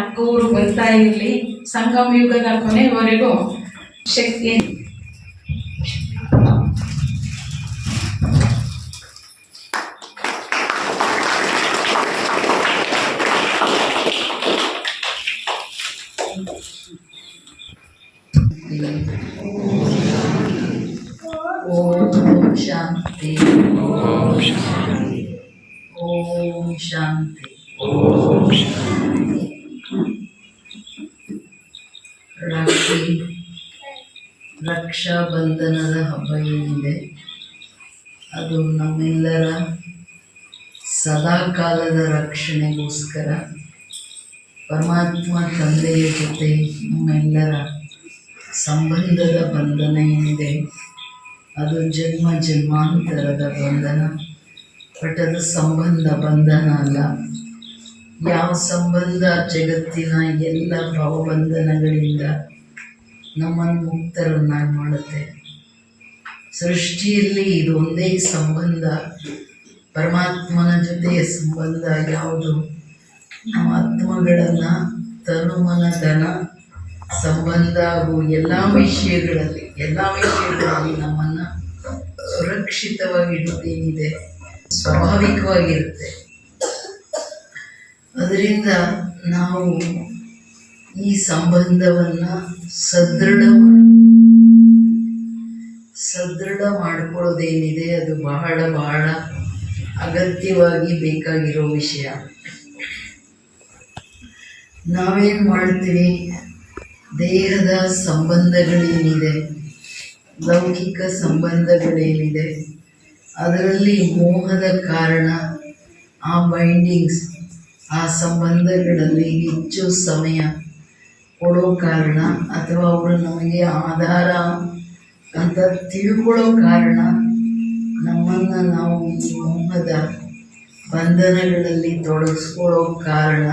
ಅಕ್ಕವರು ಬರ್ತಾ ಇರಲಿ ಸಂಗಮ ಯುಗದ ಕೊನೆವರೆಗೂ ಶಕ್ತಿ ಓಂ ಶಾಂತಿ ಓಂ ಶಾಂತಿ ರಾಖಿ ರಕ್ಷಾ ಬಂಧನದ ಹಬ್ಬ ಏನಿದೆ? ಅದು ನಮ್ಮೆಲ್ಲರ ಸದಾಕಾಲದ ರಕ್ಷಣೆಗೋಸ್ಕರ ಪರಮಾತ್ಮ ತಂದೆಯ ಜೊತೆ ನಮ್ಮೆಲ್ಲರ ಸಂಬಂಧದ ಬಂಧನ ಏನಿದೆ? ಅದು ಜನ್ಮ ಜನ್ಮಾಂತರದ ಬಂಧನ ಬಟ್ ಅದು ಸಂಬಂಧ ಬಂಧನ ಅಲ್ಲ. ಯಾವ ಸಂಬಂಧ, ಜಗತ್ತಿನ ಎಲ್ಲ ಭಾವಬಂಧನಗಳಿಂದ ನಮ್ಮನ್ನು ಮುಕ್ತರನ್ನಾಗಿ ಮಾಡುತ್ತೆ. ಸೃಷ್ಟಿಯಲ್ಲಿ ಇದು ಒಂದೇ ಸಂಬಂಧ. ಪರಮಾತ್ಮನ ಜೊತೆಯ ಸಂಬಂಧ ಯಾವುದು? ನಮ್ಮ ಆತ್ಮಗಳನ್ನು ತನು ಮನ ಧನ, ಸಂಬಂಧ ಹಾಗೂ ಎಲ್ಲ ವಿಷಯಗಳಲ್ಲಿ ಎಲ್ಲ ವಿಷಯಗಳಲ್ಲಿ ನಮ್ಮನ್ನು ಸುರಕ್ಷಿತವಾಗಿ ಇಡೋದೇನಿದೆ ಸ್ವಾಭಾವಿಕವಾಗಿರುತ್ತೆ. ಅದರಿಂದ ನಾವು ಈ ಸಂಬಂಧವನ್ನು ಸದೃಢ ಸದೃಢ ಮಾಡಿಕೊಳ್ಳೋದೇನಿದೆ ಅದು ಬಹಳ ಬಹಳ ಅಗತ್ಯವಾಗಿ ಬೇಕಾಗಿರೋ ವಿಷಯ. ನಾವೇನು ಮಾಡ್ತೀವಿ? ದೇಹದ ಸಂಬಂಧಗಳೇನಿದೆ? ಲೌಕಿಕ ಸಂಬಂಧಗಳೇನಿದೆ? ಅದರಲ್ಲಿ ಮೋಹದ ಕಾರಣ ಆ ಬೈಂಡಿಂಗ್ಸ್ ಆ ಸಂಬಂಧಗಳಲ್ಲಿ ಹೆಚ್ಚು ಸಮಯ ಕೊಡೋ ಕಾರಣ ಅಥವಾ ಅವರು ನಮಗೆ ಆಧಾರ ಅಂತ ತಿಳ್ಕೊಳ್ಳೋ ಕಾರಣ ನಮ್ಮನ್ನು ನಾವು ಈ ಮೋಹದ ಬಂಧನಗಳಲ್ಲಿ ತೊಡಗಿಸ್ಕೊಳ್ಳೋ ಕಾರಣ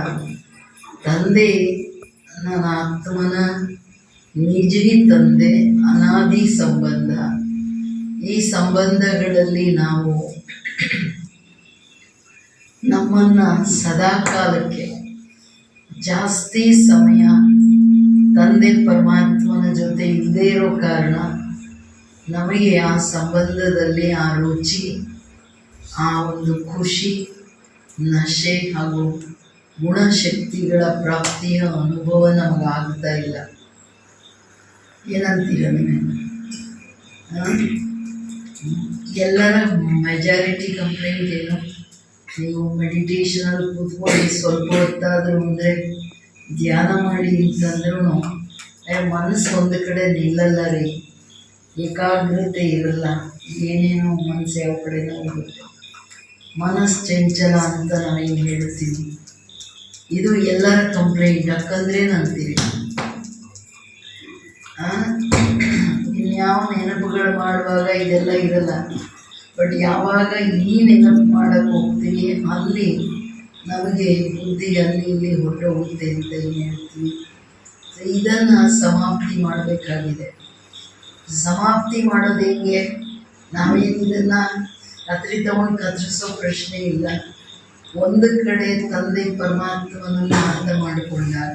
ತಂದೆ ನನ್ನ ಆತ್ಮನ ನಿಜಿ ತಂದೆ ಅನಾದಿ ಸಂಬಂಧ. ಈ ಸಂಬಂಧಗಳಲ್ಲಿ ನಾವು ನಮ್ಮನ್ನು ಸದಾ ಕಾಲಕ್ಕೆ ಜಾಸ್ತಿ ಸಮಯ ತಂದೆ ಪರಮಾತ್ಮನ ಜೊತೆ ಇಲ್ಲದೇ ಇರೋ ಕಾರಣ ನಮಗೆ ಆ ಸಂಬಂಧದಲ್ಲಿ ಆ ರುಚಿ, ಆ ಒಂದು ಖುಷಿ, ನಶೆ ಹಾಗೂ ಗುಣಶಕ್ತಿಗಳ ಪ್ರಾಪ್ತಿಯ ಅನುಭವ ನಮಗೆ ಆಗ್ತಾ ಇಲ್ಲ. ಏನಂತೀರ ನೀವು? ಎಲ್ಲರ ಮೆಜಾರಿಟಿ ಕಂಪ್ಲೇಂಟ್ ಏನು? ನೀವು ಮೆಡಿಟೇಷನಲ್ಲಿ ಕೂತ್ಕೊಂಡು ಸ್ವಲ್ಪ ಹೊತ್ತಾದರೂ ಅಂದರೆ ಧ್ಯಾನ ಮಾಡಿ ಅಂತಂದ್ರೂ ಮನಸ್ಸು ಒಂದು ಕಡೆ ನಿಲ್ಲಲ್ಲ ರೀ. ಏಕಾಗ್ರತೆ ಇರಲ್ಲ. ಏನೇನೋ ಮನಸ್ಸು ಯಾವ ಕಡೆನೋ ಹೋಗುತ್ತೆ ಮನಸ್ಸು ಚಂಚಲ ಅಂತ ನಾವೇನು ಹೇಳ್ತೀನಿ. ಇದು ಎಲ್ಲರ ಕಂಪ್ಲೇಂಟ್ ಆ? ಇನ್ಯಾವ ನೆನಪುಗಳು ಮಾಡುವಾಗ ಇದೆಲ್ಲ ಇರಲ್ಲ. ಬಟ್ ಯಾವಾಗ ಈ ನೆನಪು ಮಾಡೋಕ್ಕೆ ಹೋಗ್ತೀವಿ ಅಲ್ಲಿ ನಮಗೆ ಬುದ್ಧಿ ಅಲ್ಲಿ ಇಲ್ಲಿ ಹೊರಟೋಗುತ್ತೆ ಅಂತ ಏನು ಹೇಳ್ತೀವಿ ಇದನ್ನು ಸಮಾಪ್ತಿ ಮಾಡಬೇಕಾಗಿದೆ. ಸಮಾಪ್ತಿ ಮಾಡೋದು ಹೇಗೆ? ನಾವೇನು ಇದನ್ನು ಕತ್ರಿ ತಗೊಂಡು ಕತ್ತರಿಸೋ ಪ್ರಶ್ನೆ ಇಲ್ಲ. ಒಂದು ಕಡೆ ತಂದೆ ಪರಮಾತ್ಮನನ್ನು ಅರ್ಥ ಮಾಡಿಕೊಂಡಾಗ,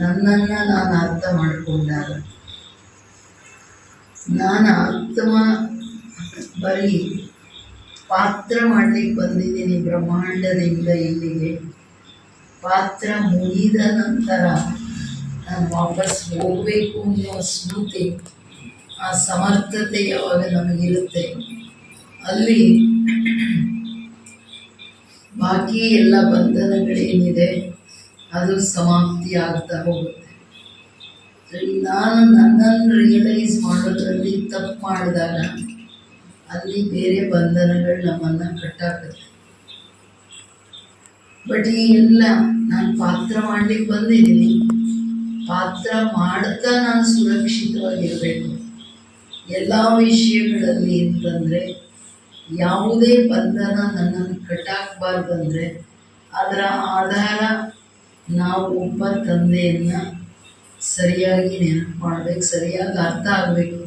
ನನ್ನನ್ನು ನಾನು ಅರ್ಥ ಮಾಡಿಕೊಂಡಾಗ, ನಾನು ಆತ್ಮ ಬರೀ ಪಾತ್ರ ಮಾಡಲಿಕ್ಕೆ ಬಂದಿದ್ದೀನಿ ಬ್ರಹ್ಮಾಂಡದಿಂದ ಇಲ್ಲಿಗೆ. ಪಾತ್ರ ಮುಗಿದ ನಂತರ ನಾನು ವಾಪಸ್ ಹೋಗಬೇಕು ಅನ್ನೋ ಸ್ಮೃತಿ, ಆ ಸಮರ್ಥತೆ ಯಾವಾಗ ನಮಗಿರುತ್ತೆ, ಅಲ್ಲಿ ಬಾಕಿ ಎಲ್ಲ ಬಂಧನಗಳೇನಿದೆ, ಅದು ಸಮಾಪ್ತಿ ಆಗ್ತಾ ಹೋಗುತ್ತೆ. ನಾನು ನನ್ನನ್ನು ರಿಯಲೈಸ್ ಮಾಡೋದ್ರಲ್ಲಿ ತಪ್ಪು ಮಾಡಿದಾಗ ಅಲ್ಲಿ ಬೇರೆ ಬಂಧನಗಳು ನಮ್ಮನ್ನು ಕಟ್ಟಾಕತ್ತೆ ಬಟ್ ಈ ಎಲ್ಲ ನಾನು ಪಾತ್ರ ಮಾಡ್ಲಿಕ್ಕೆ ಬಂದಿದ್ದೀನಿ. ಪಾತ್ರ ಮಾಡ್ತಾ ನಾನು ಸುರಕ್ಷಿತವಾಗಿರಬೇಕು. ಎಲ್ಲ ವಿಷಯಗಳಲ್ಲಿ ಅಂತಂದರೆ ಯಾವುದೇ ಬಂಧನ ನನ್ನನ್ನು ಕಟ್ಟಾಕಬಾರ್ದಂದ್ರೆ, ಅದರ ಆಧಾರ ನಾವು ಒಬ್ಬ ತಂದೆಯನ್ನು ಸರಿಯಾಗಿ ನೆನಪು ಮಾಡ್ಬೇಕು, ಸರಿಯಾಗಿ ಅರ್ಥ ಆಗಬೇಕು.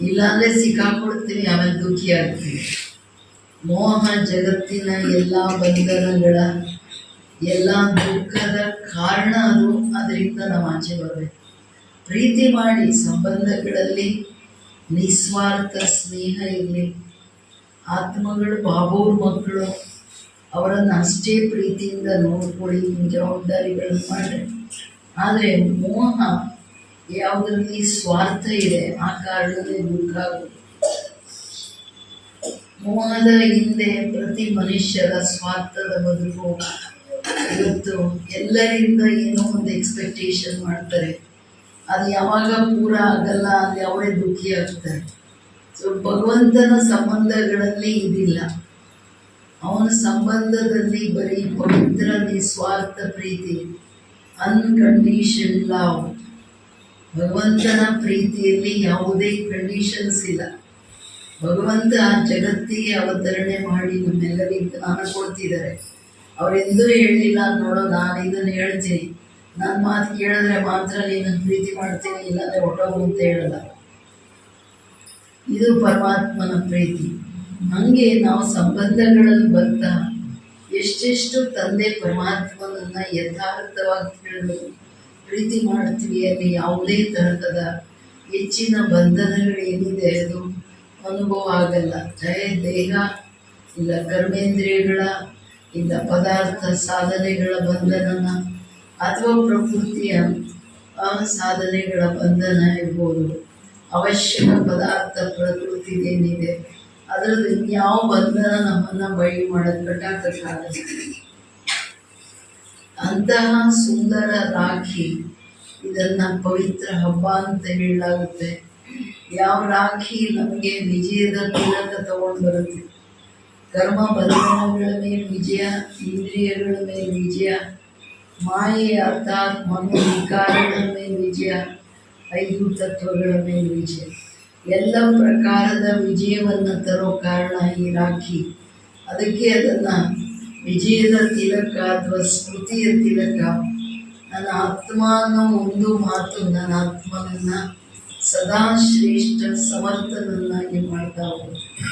ಇಲ್ಲಾಂದರೆ ಸಿಕ್ಕಾಕೊಡ್ತೀವಿ ಆಮೇಲೆ ದುಃಖಿ ಆಗ್ತೀವಿ ಮೋಹ ಜಗತ್ತಿನ ಎಲ್ಲ ಬಂಧನಗಳ, ಎಲ್ಲ ದುಃಖದ ಕಾರಣ ಅದು. ಅದರಿಂದ ನಾವು ಆಚೆ ಬರಬೇಕು. ಪ್ರೀತಿ ಮಾಡಿ ಸಂಬಂಧಗಳಲ್ಲಿ ನಿಸ್ವಾರ್ಥ ಸ್ನೇಹ ಇರಲಿ. ಆತ್ಮಗಳು, ಬಾಬೋರ್ ಮಕ್ಕಳು, ಅವರನ್ನು ಅಷ್ಟೇ ಪ್ರೀತಿಯಿಂದ ನೋಡ್ಕೊಳ್ಳಿ ಜವಾಬ್ದಾರಿಗಳನ್ನು ಮಾಡಿ ಆದರೆ ಮೋಹ ಯಾವುದರಲ್ಲಿ ಸ್ವಾರ್ಥ ಇದೆ, ಆ ಕಾರಣದಲ್ಲಿ ದುಃಖ ಆಗುತ್ತೆ ಮೋಹದ ಹಿಂದೆ ಪ್ರತಿ ಮನುಷ್ಯರ ಸ್ವಾರ್ಥದ ಬದುಕು ಇವತ್ತು ಎಲ್ಲರಿಂದ ಏನೋ ಒಂದು ಎಕ್ಸ್ಪೆಕ್ಟೇಷನ್ ಮಾಡ್ತಾರೆ. ಅದು ಯಾವಾಗ ಪೂರ ಆಗಲ್ಲ, ಅಲ್ಲಿ ಅವರೇ ದುಃಖಿ ಆಗ್ತಾರೆ. ಸೊ ಭಗವಂತನ ಸಂಬಂಧಗಳಲ್ಲಿ ಇದಿಲ್ಲ. ಅವನ ಸಂಬಂಧದಲ್ಲಿ ಬರೀ ಪವಿತ್ರ ನಿಸ್ವಾರ್ಥ ಪ್ರೀತಿ ಅನ್ಕಂಡೀಷನ್ ಲವ್ ಭಗವಂತನ ಪ್ರೀತಿಯಲ್ಲಿ ಯಾವುದೇ ಕಂಡೀಷನ್ಸ್ ಇಲ್ಲ. ಭಗವಂತ ಜಗತ್ತಿಗೆ ಅವತರಣೆ ಮಾಡಿ ನಮ್ಮೆಲ್ಲರಿಗೆ ಜ್ಞಾನ ಕೊಡ್ತಿದ್ದಾರೆ. ಅವರೆಂದೂ ಹೇಳಲಿಲ್ಲ ನೋಡೋ, ನಾನು ಇದನ್ನು ಹೇಳ್ತೀನಿ. ನನ್ನ ಮಾತು ಕೇಳಿದ್ರೆ ಮಾತ್ರ ನೀನು ಪ್ರೀತಿ ಮಾಡ್ತೀನಿ, ಇಲ್ಲಾಂದ್ರೆ ಹೊಟ್ಟೋಗು ಅಂತ ಹೇಳಲ್ಲ. ಇದು ಪರಮಾತ್ಮನ ಪ್ರೀತಿ. ಹಂಗೆ ನಾವು ಸಂಬಂಧಗಳಲ್ಲಿ ಬರ್ತಾ, ಎಷ್ಟೆಷ್ಟು ತಂದೆ ಪರಮಾತ್ಮನನ್ನು ಯಥಾರ್ಥವಾಗಿ ತಿಳಿದು ಪ್ರೀತಿ ಮಾಡ್ತೀವಿ ಅಲ್ಲಿ ಯಾವುದೇ ತರಹದ ಹೆಚ್ಚಿನ ಬಂಧನಗಳೇನಿದೆ ಅದು ಅನುಭವ ಆಗಲ್ಲ. ಜಯ, ದೇಹ, ಇಲ್ಲ ಕರ್ಮೇಂದ್ರಿಯಗಳ, ಇಲ್ಲ ಪದಾರ್ಥ ಸಾಧನೆಗಳ ಬಂಧನ ಅಥವಾ ಪ್ರಕೃತಿಯ ಸಾಧನೆಗಳ ಬಂಧನ ಇರ್ಬೋದು. ಅವಶ್ಯಕ ಪದಾರ್ಥ ಪ್ರಕೃತಿದೇನಿದೆ ಅದರಲ್ಲಿ ಯಾವ ಬಂಧನ ನಮ್ಮನ್ನು ಬಯಲು ಮಾಡೋದು ಕಟ್ಟಾಕಕ್ಕಾಗಲ್ಲ ಅಂತಹ ಸುಂದರ ರಾಖಿ. ಇದನ್ನ ಪವಿತ್ರ ಹಬ್ಬ ಅಂತ ಹೇಳಲಾಗುತ್ತೆ. ಯಾವ ರಾಖಿ ನಮಗೆ ವಿಜಯದ ತಿಲಕ ತಗೊಂಡು ಬರುತ್ತೆ? ಕರ್ಮ ಬಂಧನಗಳ ಮೇಲೆ ವಿಜಯ, ಇಂದ್ರಿಯಗಳ ಮೇಲೆ ವಿಜಯ, ಮಾಯೆ ಅರ್ಥಾತ್ ಮನೋವಿಕಾರಗಳ ಮೇಲೆ ವಿಜಯ, ಐದು ತತ್ವಗಳ ಮೇಲೆ ವಿಜಯ. ಎಲ್ಲ ಪ್ರಕಾರದ ವಿಜಯವನ್ನು ತರೋ ಕಾರಣ ಈ ರಾಖಿ. ಅದಕ್ಕೆ ಅದನ್ನು ವಿಜಯದ ತಿಲಕ ಅಥವಾ ಸ್ಮೃತಿಯ ತಿಲಕ ನನ್ನ ಆತ್ಮ ಅನ್ನೋ ಒಂದು ಮಾತು ನನ್ನ ಆತ್ಮನನ್ನ ಸದಾ ಶ್ರೇಷ್ಠ ಸಮರ್ಥನನ್ನಾಗಿ ಮಾಡ್ತಾ ಹೋಗುತ್ತೆ.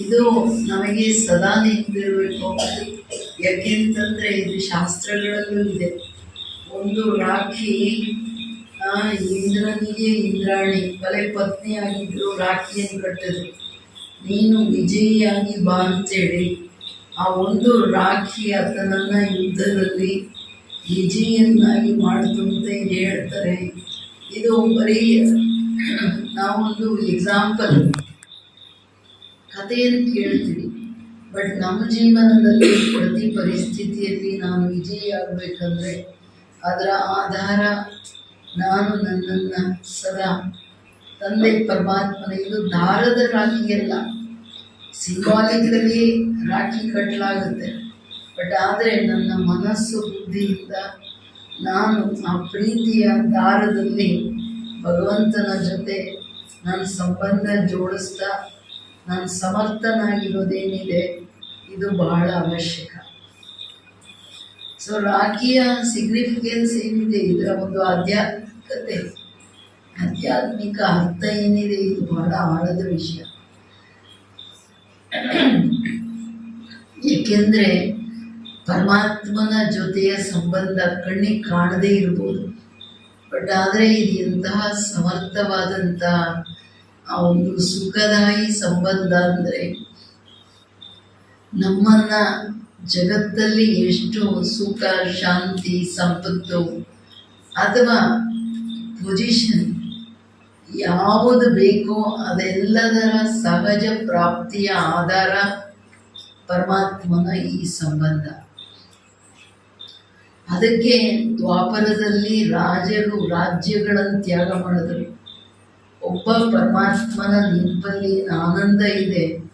ಇದು ನಮಗೆ ಸದಾ ನೆನಪಿರಬೇಕು ಯಾಕೆಂತಂದ್ರೆ ಇದು ಶಾಸ್ತ್ರಗಳಲ್ಲೂ ಇದೆ. ಒಂದು ರಾಖಿ ಆ, ಇಂದ್ರನಿಗೆ ಇಂದ್ರಾಣಿ ಬಲೆ ಪತ್ನಿಯಾಗಿದ್ರು ರಾಖಿಯನ್ನು ಕಟ್ಟಿದ್ರು. ನೀನು ವಿಜಯಿಯಾಗಿ ಬಾ ಅಂತೇಳಿ ಆ ಒಂದು ರಾಖಿ ಆತನನ್ನು ಯುದ್ಧದಲ್ಲಿ ವಿಜಯನ್ನಾಗಿ ಮಾಡಿತು ಅಂತ ಹೇಳ್ತಾರೆ. ಇದು ಬರೀ ನಾವೊಂದು ಎಕ್ಸಾಂಪಲ್ ಕಥೆಯನ್ನು ಕೇಳ್ತೀವಿ. ಬಟ್ ನಮ್ಮ ಜೀವನದಲ್ಲಿ ಪ್ರತಿ ಪರಿಸ್ಥಿತಿಯಲ್ಲಿ ನಾನು ವಿಜಯ ಆಗಬೇಕಂದ್ರೆ ಅದರ ಆಧಾರ ನಾನು ನನ್ನನ್ನು ಸದಾ ತಂದೆ ಪರಮಾತ್ಮನ ಇದು ದಾರದ ರಾಖಿಯಲ್ಲ. ಸಿಂಬಾಲಿಕಲಿ ರಾಖಿ ಕಟ್ಟಲಾಗುತ್ತೆ. ಬಟ್ ಆದರೆ ನನ್ನ ಮನಸ್ಸು ಬುದ್ಧಿಯಿಂದ ನಾನು ಆ ಪ್ರೀತಿಯ ದಾರದಲ್ಲಿ ಭಗವಂತನ ಜೊತೆ ನನ್ನ ಸಂಬಂಧ ಜೋಡಿಸ್ತಾ ನಾನು ಸಮರ್ಥನಾಗಿರೋದೇನಿದೆ, ಇದು ಬಹಳ ಅವಶ್ಯಕ. ಸೊ ರಾಖಿಯ ಸಿಗ್ನಿಫಿಕೆನ್ಸ್ ಏನಿದೆ? ಇದರ ಒಂದು ಆಧ್ಯಾತ್ಮಿಕತೆ. ಆಧ್ಯಾತ್ಮಿಕ ಅರ್ಥ ಏನಿದೆ? ಇದು ಬಹಳ ಆಳದ ವಿಷಯ. ಏಕೆಂದರೆ ಪರಮಾತ್ಮನ ಜೊತೆಯ ಸಂಬಂಧ ಕಣ್ಣಿಗೆ ಕಾಣದೇ ಇರ್ಬೋದು. ಬಟ್ ಆದರೆ ಇದು ಎಂತಹ ಸಮರ್ಥವಾದಂತಹ ಆ ಒಂದು ಸುಖದಾಯಿ ಸಂಬಂಧ ಅಂದರೆ ನಮ್ಮನ್ನ ಜಗತ್ತಲ್ಲಿ ಎಷ್ಟು ಸುಖ, ಶಾಂತಿ, ಸಂಪತ್ತು ಅಥವಾ ಪೊಸಿಷನ್ ಯಾವುದು ಬೇಕೋ ಅದೆಲ್ಲದರ ಸಹಜ ಪ್ರಾಪ್ತಿಯ ಆಧಾರ ಪರಮಾತ್ಮನ ಈ ಸಂಬಂಧ. ಅದಕ್ಕೆ ದ್ವಾಪರದಲ್ಲಿ ರಾಜರು ರಾಜ್ಯಗಳನ್ನು ತ್ಯಾಗ ಮಾಡಿದರು. ಒಬ್ಬ ಪರಮಾತ್ಮನ ನೆನಪಲ್ಲಿ ಆನಂದ ಇದೆ.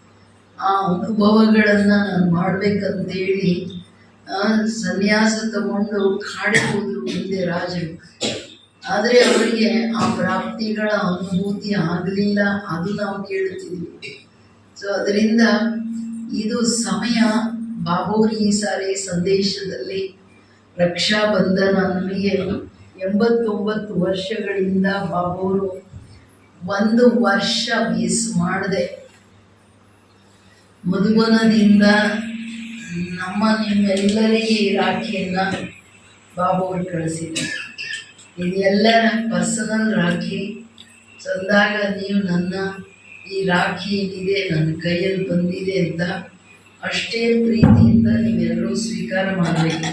ಆ ಅನುಭವಗಳನ್ನು ನಾನು ಮಾಡಬೇಕಂತೇಳಿ ಸನ್ಯಾಸ ತಗೊಂಡು ಕಾಡಿಗೆ ಹೋದರು ಮುಂದೆ ರಾಜರು. ಆದರೆ ಅವರಿಗೆ ಆ ಪ್ರಾಪ್ತಿಗಳ ಅನುಭೂತಿ ಆಗಲಿಲ್ಲ, ಅದು ನಾವು ಕೇಳುತ್ತಿದ್ವಿ ಸೊ ಅದರಿಂದ ಇದು ಸಮಯ ಬಾಬೋರಿ ಈ ಸಾರಿ ಸಂದೇಶದಲ್ಲಿ ರಕ್ಷಾ ಬಂಧನ ನಮಗೆ ಎಂಬತ್ತೊಂಬತ್ತು ವರ್ಷಗಳಿಂದ ಬಾಬೂರು ಒಂದು ವರ್ಷ ಮಿಸ್ ಮಾಡದೆ. ಮಧುಬನದಿಂದ ನಮ್ಮ ನಿಮ್ಮೆಲ್ಲರಿಗೆ ಈ ರಾಖಿಯನ್ನು ಬಾಬೋರು ಕಳಿಸಿದ್ದಾರೆ ಇದು ನನ್ನ ಪರ್ಸನಲ್ ರಾಖಿ. ಸಂದಾಗ ನೀವು ನನ್ನ ಈ ರಾಖಿ ಏನಿದೆ, ನನ್ನ ಕೈಯಲ್ಲಿ ಬಂದಿದೆ ಅಂತ ಅಷ್ಟೇ ಪ್ರೀತಿಯಿಂದ ನೀವೆಲ್ಲರೂ ಸ್ವೀಕಾರ ಮಾಡಬೇಕು.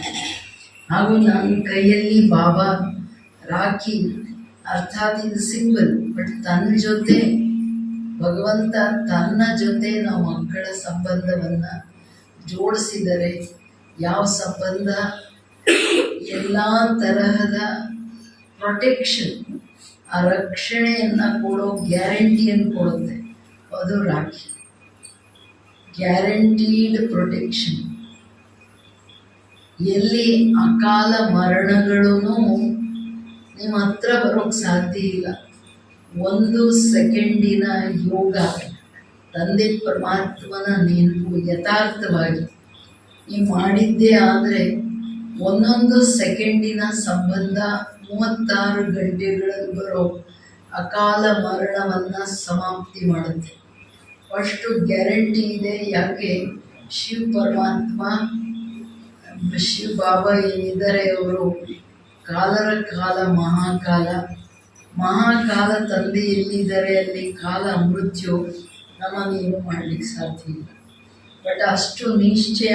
ಹಾಗೂ ನನ್ನ ಕೈಯಲ್ಲಿ ಬಾಬಾ ರಾಖಿ ಅರ್ಥಾತ್ ಇದು ಸಿಂಬಲ್, ಬಟ್ ತನ್ನ ಜೊತೆ, ಭಗವಂತ ತನ್ನ ಜೊತೆ ನಾವು ಮಕ್ಕಳ ಸಂಬಂಧವನ್ನು ಜೋಡಿಸಿದರೆ, ಯಾವ ಸಂಬಂಧ? ಎಲ್ಲ ತರಹದ ಪ್ರೊಟೆಕ್ಷನ್ ಆ ರಕ್ಷಣೆಯನ್ನು ಕೊಡೋ ಗ್ಯಾರಂಟಿಯನ್ನು ಕೊಡುತ್ತೆ. ಅದು ರಾಖಿ ಗ್ಯಾರಂಟೀಡ್ ಪ್ರೊಟೆಕ್ಷನ್ ಎಲ್ಲಿ ಅಕಾಲ ಮರಣಗಳೂ ನಿಮ್ಮ ಹತ್ರ ಬರೋಕ್ಕೆ ಸಾಧ್ಯ ಇಲ್ಲ. ಒಂದು ಸೆಕೆಂಡಿನ ಯೋಗ, ತಂದೆ ಪರಮಾತ್ಮನ ನೆನಪು ಯಥಾರ್ಥವಾಗಿ ನೀವು ಮಾಡಿದ್ದೇ ಆದರೆ ಒಂದೊಂದು ಸೆಕೆಂಡಿನ ಸಂಬಂಧ ಮೂವತ್ತಾರು ಗಂಟೆಗಳಲ್ಲಿ ಬರೋ ಅಕಾಲ ಮರಣವನ್ನು ಸಮಾಪ್ತಿ ಮಾಡುತ್ತೆ. ಅಷ್ಟು ಗ್ಯಾರಂಟಿ ಇದೆ ಯಾಕೆ? ಶಿವ ಪರಮಾತ್ಮ, ಶಿವ ಬಾಬಾ ಏನಿದ್ದಾರೆ ಅವರು ಕಾಲರ ಕಾಲ, ಮಹಾಕಾಲ. ಮಹಾಕಾಲ ತಂದೆ ಎಲ್ಲಿದ್ದಾರೆ ಅಲ್ಲಿ? ಕಾಲ ಮೃತ್ಯು. ನಮ್ಮನ್ನೇನು ಮಾಡಲಿಕ್ಕೆ ಸಾಧ್ಯ ಇಲ್ಲ. ಬಟ್ ಅಷ್ಟು ನಿಶ್ಚಯ,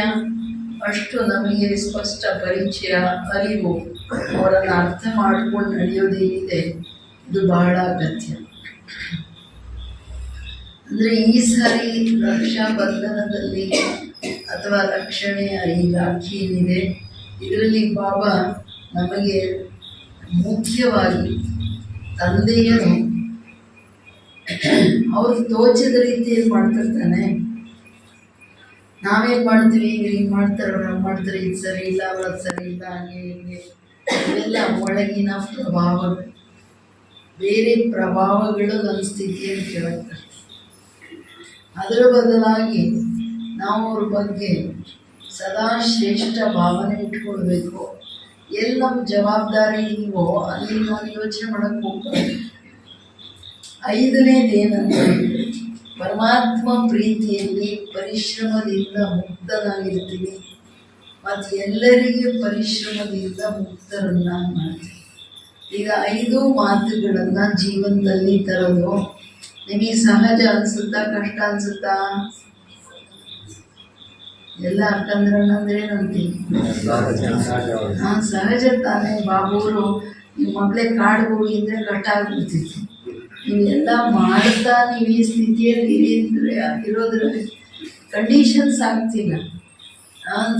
ಅಷ್ಟು ನಮಗೆ ಸ್ಪಷ್ಟ ಪರಿಚಯ, ಅರಿವು ಅವರನ್ನು ಅರ್ಥ ಮಾಡಿಕೊಂಡು ನಡೆಯೋದೇನಿದೆ ಇದು. ಬಹಳ ಅಗತ್ಯ. ಅಂದರೆ ಈ ಸಾರಿ ರಕ್ಷಾ ಬಂಧನದಲ್ಲಿ ಅಥವಾ ರಕ್ಷಣೆಯ ರಾಖಿ ಏನಿದೆ, ಇದರಲ್ಲಿ ಬಾಬಾ ನಮಗೆ ಮುಖ್ಯವಾಗಿ ತಂದೆಯರು ಅವರು ತೋಚದ ರೀತಿಯಲ್ಲಿ ಮಾಡ್ತಿರ್ತಾನೆ. ನಾವೇನು ಮಾಡ್ತೀವಿ? ಹಿಂಗೆ ಹಿಂಗೆ ಮಾಡ್ತಾರೆ ಅವ್ರು ಮಾಡ್ತಾರೆ, ಇದು ಸರಿ ಇಲ್ಲ ಅವ್ರು ಸರಿ ಇಲ್ಲ, ಹಂಗೆ ಹೀಗೆ. ಇವೆಲ್ಲ ಒಳಗಿನ ಪ್ರಭಾವಗಳು. ಬೇರೆ ಪ್ರಭಾವಗಳು ನನ್ನ ಸ್ಥಿತಿಯನ್ನು ಕೇಳುತ್ತೆ. ಅದರ ಬದಲಾಗಿ ನಾವು ಅವ್ರ ಬಗ್ಗೆ ಸದಾ ಶ್ರೇಷ್ಠ ಭಾವನೆ ಇಟ್ಕೊಳ್ಬೇಕು. ಎಲ್ಲಿ ಜವಾಬ್ದಾರಿ ಇಲ್ವೋ ಅಲ್ಲಿ ನಾನು ಯೋಚನೆ ಮಾಡಕ್ಕೆ ಹೋಗ್ಬಾರ್ದು ಐದನೇದೇನಂದರೆ ಪರಮಾತ್ಮ ಪ್ರೀತಿಯಲ್ಲಿ ಪರಿಶ್ರಮದಿಂದ ಮುಕ್ತನಾಗಿರ್ತೀನಿ. ಮತ್ತು ಎಲ್ಲರಿಗೆ ಪರಿಶ್ರಮದಿಂದ ಮುಕ್ತರನ್ನ ಮಾಡಿ ಈಗ ಐದು ಮಾತುಗಳನ್ನು ಜೀವನದಲ್ಲಿ ತರೋದು, ನಿಮಗೆ ಸಹಜ ಅನ್ಸುತ್ತಾ, ಕಷ್ಟ ಅನ್ಸುತ್ತಾ? ಎಲ್ಲ ಅಕ್ಕಂದ್ರನ್ನಂದ್ರೆ ಏನಂತೀವಿ ಹಾ, ಸಹಜ ತಾನೇ. ಬಾಬೂರು ನಿಮ್ಮ ಮಕ್ಳೇ ಕಾಡಿಗೆ ಹೋಗಿ ಅಂದರೆ ಕಷ್ಟ ಆಗ್ಬಿಡ್ತಿತ್ತು. ನೀವೆಲ್ಲ ಮಾಡ್ತಾ ನೀವು ಈ ಸ್ಥಿತಿಯಲ್ಲಿ ಇರಿ ಇರೋದ್ರ ಕಂಡೀಷನ್ಸ್ ಆಗ್ತಿಲ್ಲ.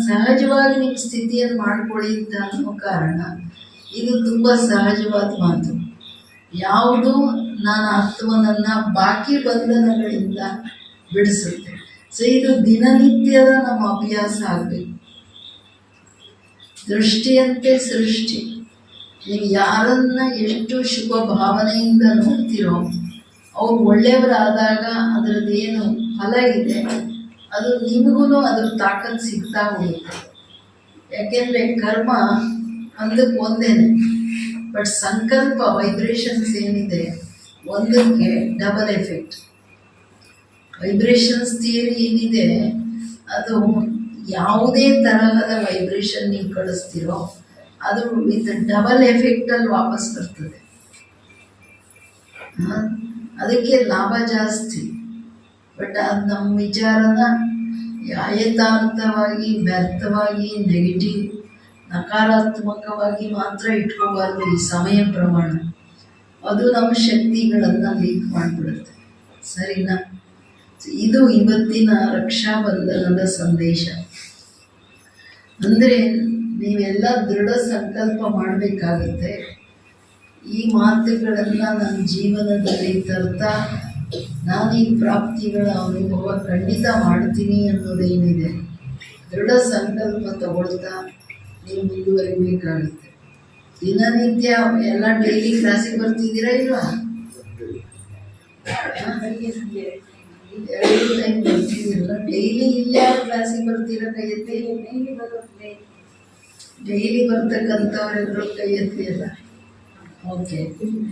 ಸಹಜವಾಗಿ ನಿಮ್ಮ ಸ್ಥಿತಿಯನ್ನು ಮಾಡ್ಕೊಳ್ಳಿ ಅಂತ ಅನ್ನೋ ಕಾರಣ, ಇದು ತುಂಬ ಸಹಜವಾದ ಮಾತು. ಯಾವುದು ನನ್ನ ಅರ್ಥವನ್ನು ಬಾಕಿ ಬಂಧನಗಳಿಂದ ಬಿಡಿಸುತ್ತೆ. ಸೊ ಇದು ದಿನನಿತ್ಯದ ನಮ್ಮ ಅಭ್ಯಾಸ ಆಗಬೇಕು. ದೃಷ್ಟಿಯಂತೆ ಸೃಷ್ಟಿ. ನೀವು ಯಾರನ್ನ ಎಷ್ಟು ಶುಭ ಭಾವನೆಯಿಂದ ನೋಡ್ತೀರೋ, ಅವ್ರು ಒಳ್ಳೆಯವರಾದಾಗ ಅದರದ್ದೇನು ಫಲ ಇದೆ. ಅದು ನಿಮಗೂ ಅದ್ರ ತಾಕತ್ ಸಿಗ್ತಾ ಹೋಗುತ್ತೆ. ಯಾಕೆಂದರೆ ಕರ್ಮ ಒಂದಕ್ಕೆ ಒಂದೇನೆ ಬಟ್ ಸಂಕಲ್ಪ ವೈಬ್ರೇಷನ್ಸ್ ಏನಿದೆ, ಒಂದಕ್ಕೆ ಡಬಲ್ ಎಫೆಕ್ಟ್ ವೈಬ್ರೇಷನ್ಸ್ ಥಿಯರಿ ಏನಿದೆ, ಅದು ಯಾವುದೇ ತರಹದ ವೈಬ್ರೇಷನ್ ನೀವು ಕಳಿಸ್ತೀರೋ, ಅದು ವಿತ್ ಡಬಲ್ ಎಫೆಕ್ಟಲ್ಲಿ ವಾಪಸ್ ಬರ್ತದೆ? ಅದಕ್ಕೆ ಲಾಭ ಜಾಸ್ತಿ. ಬಟ್ ಅದು ನಮ್ಮ ವಿಚಾರನ ಆಯತಾರ್ಥವಾಗಿ, ವ್ಯರ್ಥವಾಗಿ ನೆಗೆಟಿವ್ ನಕಾರಾತ್ಮಕವಾಗಿ ಮಾತ್ರ ಇಟ್ಕೋಬಾರ್ದು ಈ ಸಮಯ ಪ್ರಮಾಣ. ಅದು ನಮ್ಮ ಶಕ್ತಿಗಳನ್ನು ಲೀಕ್ ಮಾಡಿಬಿಡುತ್ತೆ. ಸರಿನಾ? ಇದು ಇವತ್ತಿನ ರಕ್ಷಾಬಂಧನದ ಸಂದೇಶ. ಅಂದರೆ ನೀವೆಲ್ಲ ದೃಢ ಸಂಕಲ್ಪ ಮಾಡಬೇಕಾಗುತ್ತೆ. ಈ ಮಾತುಗಳನ್ನು ನನ್ನ ಜೀವನದಲ್ಲಿ ತರ್ತಾ ನಾನು ಈ ಪ್ರಾಪ್ತಿಗಳ ಅನುಭವ ಖಂಡಿತ ಮಾಡ್ತೀನಿ ಅನ್ನೋದೇನಿದೆ ದೃಢ ಸಂಕಲ್ಪ ತಗೊಳ್ತಾ ನೀವು ಮುಂದುವರಿಬೇಕಾಗುತ್ತೆ ದಿನನಿತ್ಯ ಎಲ್ಲ ಡೈಲಿ ಕ್ಲಾಸಿಗೆ ಬರ್ತಿದ್ದೀರಾ ಇಲ್ವಾ? ಎರಡು ಟೈಮ್ ಬರ್ತಿದ್ದೀರಲ್ಲ ಡೈಲಿ ಇಲ್ಲ ಕ್ಲಾಸಿಗೆ ಬರ್ತೀರಾ ಕೈ ಎತ್ತಿ ಡೈಲಿ ಬರ್ತಕ್ಕಂಥವ್ರೆಲ್ಲರೂ ಕೈ ಎತ್ತಿ ಅಲ್ಲ ಓಕೆ.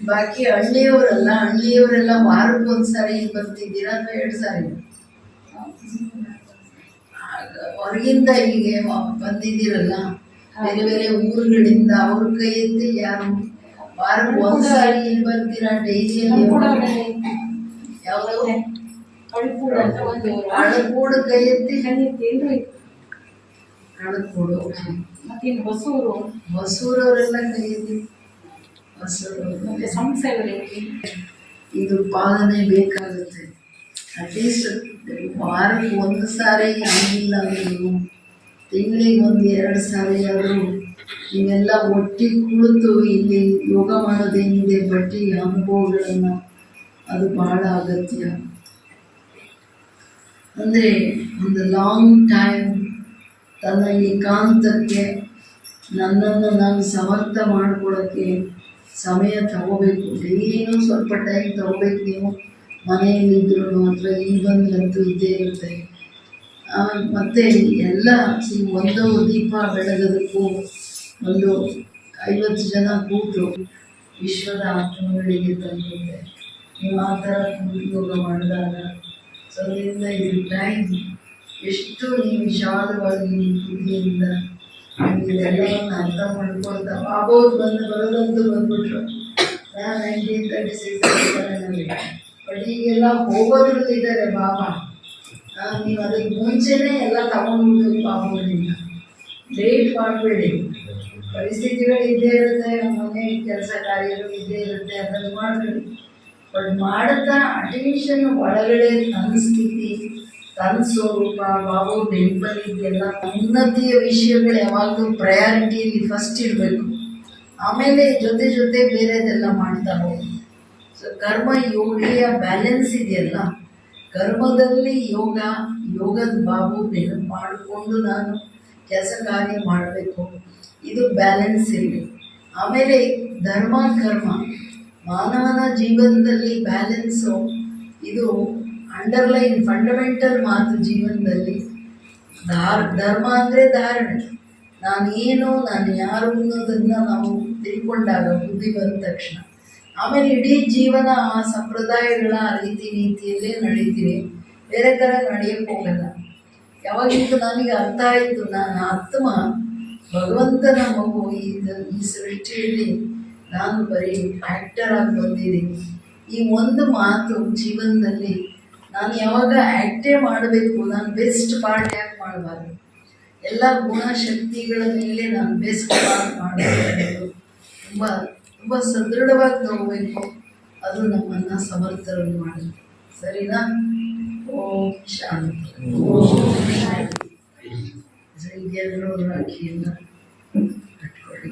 ಬಾಕಿ ಹಳ್ಳಿಯವರೆಲ್ಲ ಹಳ್ಳಿಯವರೆಲ್ಲ ವಾರಕ್ಕೆ ಒಂದು ಸಾರಿ ಬರ್ತಿದ್ದೀರಾ ಅಥವಾ ಎರಡು ಸಾರಿ? ಹೊರಗಿಂದ ಇಲ್ಲಿಗೆ ವ- ಬಂದಿದ್ದೀರಲ್ಲ ಬೇರೆ ಬೇರೆ ಊರುಗಳಿಂದ ಅವ್ರ ಕೈ ಎತ್ತಿ ಯಾರು ವಾರಕ್ಕೆ ಒಂದ್ಸಾರಿ ಇಲ್ಲಿ ಬರ್ತೀರಾ ಡೈಲಿಯಲ್ಲಿ ಯಾವ್ದು? ಅಳಕೂಡು ಕೈ ಎತ್ತಿ? ಅಳಗೂಡು ಮತ್ತಿನ್ನು ಹೊಸೂರು? ಹೊಸೂರವರೆಲ್ಲ ಕೈ ಎತ್ತಿ? ಮತ್ತೆ ಇದು ಪಾಲನೆ ಬೇಕಾಗುತ್ತೆ. ಅಟ್ಲೀಸ್ಟ್ ವಾರಕ್ಕೆ ಒಂದು ಸಾರಿ ಆಗಿಲ್ಲ ನೀವು. ತಿಂಗಳಿಗೆ ಒಂದು ಎರಡು ಸಾರಿ ಆದರೂ ನೀವೆಲ್ಲ ಒಟ್ಟಿಗೆ ಕುಳಿತು ಇಲ್ಲಿ ಯೋಗ ಮಾಡೋದೇನಿದೆ, ಬಟ್ಟಿ ಅನುಭವಗಳನ್ನು ಅದು ಬಹಳ ಅಗತ್ಯ. ಅಂದರೆ ಒಂದು ಲಾಂಗ್ ಟೈಮ್ ತನ್ನ ಏಕಾಂತಕ್ಕೆ ನನ್ನನ್ನು ನಾನು ಸಮರ್ಥ ಮಾಡ್ಕೊಳ್ಳೋಕ್ಕೆ ಸಮಯ ತಗೋಬೇಕು. ಡೈಲಿನೂ ಸ್ವಲ್ಪ ಟೈಮ್ ತಗೋಬೇಕು ನೀವು. ಮನೆಯಲ್ಲಿದ್ದರೂ ಅಥವಾ ಬಂದ್ರಂತೂ ಇದ್ದೇ ಇರುತ್ತೆ. ಮತ್ತು ಎಲ್ಲ ಒಂದು ದೀಪ ಬೆಳಗೋದಕ್ಕೂ ಒಂದು ಐವತ್ತು ಜನ ಕೂತು ವಿಶ್ವದ ಆತ್ಮಗಳಿಗೆ ತಂದಿದೆ. ನೀವು ಆ ಥರ ಯೋಗ ಮಾಡಿದಾಗ ಸೊ ಅದರಿಂದ ಇದು ಟೈಮ್ ಎಷ್ಟು ನೀವು ವಿಶಾಲವಾಗಿ ನಿಮ್ಮ ಅರ್ಥ ಮಾಡ್ಕೊಳ್ತಾ ಆಗೋದು ಬಂದು ಬರೋದಂತೂ ಬಂದ್ಬಿಟ್ರು. ನೈನ್ಟೀನ್ ತರ್ಟಿ ಸಿಕ್ಸ್ ಬಟ್ ಈಗೆಲ್ಲ ಹೋಗೋದ್ರಲ್ಲಿದ್ದಾರೆ ಬಾಬಾ ಆ, ನೀವು ಅದಕ್ಕೆ ಮುಂಚೆನೇ ಎಲ್ಲ ತಗೊಂಡ್ಬಿಟ್ಟು ಬಾಬೋದ್ರಿಂದ ಲೇಟ್ ಮಾಡಬೇಡಿ. ಪರಿಸ್ಥಿತಿಗಳು ಇದ್ದೇ ಇರುತ್ತೆ ಮನೆ ಕೆಲಸ ಕಾರ್ಯಗಳು ಇದ್ದೇ ಇರುತ್ತೆ ಅದನ್ನು ಮಾಡ್ಕೊಳ್ಳಿ ಬಟ್ ಮಾಡುತ್ತಾ ಅಟೆನ್ಷನ್ ಒಳಗಡೆ ಸ್ಥಿತಿ. ತನ್ನ ರೂಪ ಬಾಬು ಟೆಂಪಲ್ ಇದೆಲ್ಲ ಉನ್ನತಿಯ ವಿಷಯಗಳು ಯಾವಾಗಲೂ ಪ್ರಯಾರಿಟಿಯಲ್ಲಿ ಫಸ್ಟ್ ಇರಬೇಕು. ಆಮೇಲೆ ಜೊತೆ ಜೊತೆ ಬೇರೆದೆಲ್ಲ ಮಾಡ್ತಾ ಹೋಗಿ. ಸೊ ಕರ್ಮ ಯೋಗಿಯ ಬ್ಯಾಲೆನ್ಸ್ ಇದೆಯಲ್ಲ? ಕರ್ಮದಲ್ಲಿ ಯೋಗ, ಯೋಗದ ಬಾಬು ನೆನಪು ಮಾಡಿಕೊಂಡು ನಾನು ಕೆಲಸ ಕಾರ್ಯ ಮಾಡಬೇಕು. ಇದು ಬ್ಯಾಲೆನ್ಸ್ ಇರಲಿ ಆಮೇಲೆ ಧರ್ಮ, ಕರ್ಮ. ಮಾನವನ ಜೀವನದಲ್ಲಿ ಬ್ಯಾಲೆನ್ಸು ಇದು ಅಂಡರ್ಲೈನ್ ಫಂಡಮೆಂಟಲ್ ಮಾತು ಜೀವನದಲ್ಲಿ ಧಾರ್, ಧರ್ಮ ಅಂದರೆ ಧಾರಣೆ. ನಾನು ಏನು, ನಾನು ಯಾರು ಅನ್ನೋದನ್ನು ನಾವು ತಿಳ್ಕೊಂಡಾಗ ಬುದ್ಧಿ ಬಂದ ತಕ್ಷಣ. ಆಮೇಲೆ ಇಡೀ ಜೀವನ ಆ ಸಂಪ್ರದಾಯಗಳ ರೀತಿ ನೀತಿಯಲ್ಲೇ ನಡೀತೀವಿ ಬೇರೆ ಥರ ನಡೆಯಕ್ಕೆ ಹೋಗಲ್ಲ. ಯಾವಾಗಿತ್ತು ನನಗೆ ಅರ್ಥ ಆಯಿತು, ನಾನು ಆತ್ಮ, ಭಗವಂತನ ಮಗು ಇದು ಈ ಸೃಷ್ಟಿಯಲ್ಲಿ ನಾನು ಬರೀ ಆ್ಯಕ್ಟರ್ ಆಗಿ ಬಂದಿದ್ದೀನಿ. ಈ ಒಂದು ಮಾತು ಜೀವನದಲ್ಲಿ ನಾನು ಯಾವಾಗ ಆ್ಯಕ್ಟೇ ಮಾಡಬೇಕು, ನಾನು ಬೆಸ್ಟ್ ಪಾರ್ಟ್ ಯಾಕೆ ಮಾಡಬಾರ್ದು? ಎಲ್ಲ ಗುಣಶಕ್ತಿಗಳ ಮೇಲೆ ನಾನು ಬೆಸ್ಟ್ ಪಾರ್ಟ್ ಮಾಡಬೇಕು ತುಂಬ ತುಂಬ ಸದೃಢವಾಗಿ ತಗೋಬೇಕು. ಅದು ನಮ್ಮನ್ನು ಸಮರ್ಥರನ್ನು ಮಾಡಿ ಸರಿನಾ? ಓಂ ಶಾಂತಿ. ಸರಿ ಎಲ್ಲರೂ ರಾಖಿಯನ್ನು ಕಟ್ಕೊಳ್ಳಿ.